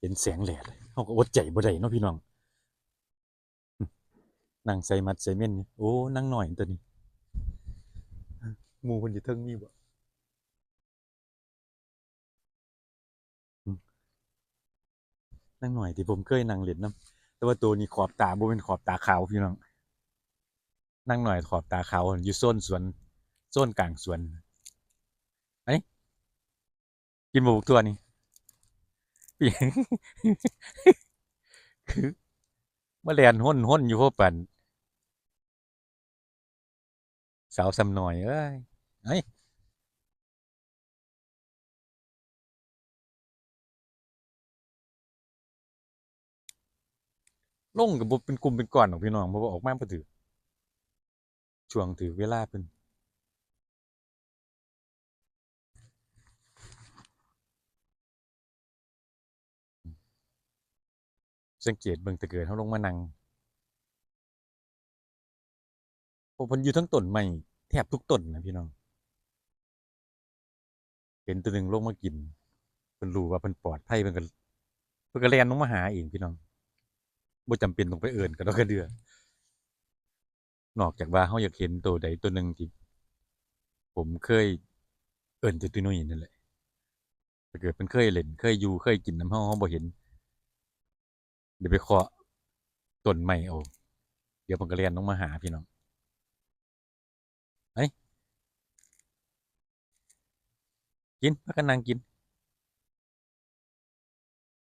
เห็นแสงแหลดเลยเขาก็อดใจบ่ได้เนาะพี่น้องนั่งใส่มัดใส่เม่นนี่โอ้นั่งหน่อยตัวนี้มูคนอยู่เทิงมีบ่นั่งหน่อยที่ผมเคยนั่งเล่นน้ำแต่ว่าตัวนี้ขอบตาบ่เป็นขอบตาขาวพี่น้อง นั่งหน่อยขอบตาขาวอยู่โซนสวนโซนกลางสวนไอ้ยกินหมูตัวนี้ มาแลนห้นห้นอยู่พวกปันสาวซ้ำหน่อย เอ้ยไอ้ลงกับบเป็นกลุ่มเป็นก้อนของพี่น้องเพราะว่าออกมาพอถือช่วงถือเวลาเป็น สังเกตเบิ่งต่เกิดเขาลงมานั่งพราะเพิ่นอยู่ทั้งต้นไม้แทบทุกต้นนะพี่น้อง เห็นตัวหนึ่งลงมากินเพิ่นรู้ว่าเพิ่นปลอดภัยเพิ่นก็เพิ่นก็แลนลงมาหาเองพี่น้องบ่จำเป็นต้องไปเอิ้นก็ดอกกระเดือนอกจากว่าเขาอยากเห็นตัวใดตัวหนึ่งที่ผมเคยเอิ้นแต่ตัวนุ่ยนั่นแหละถ้าเกิดเป็นเคยเล่นเคยอยู่เคยกินน้ำเฮาเฮาบ่เห็น เดี๋ยวไปเคาะต้นไม้เอาเดี๋ยวผมก็เรียนต้องมาหาพี่น้องเฮ้ยกินพักกันนั่งกิน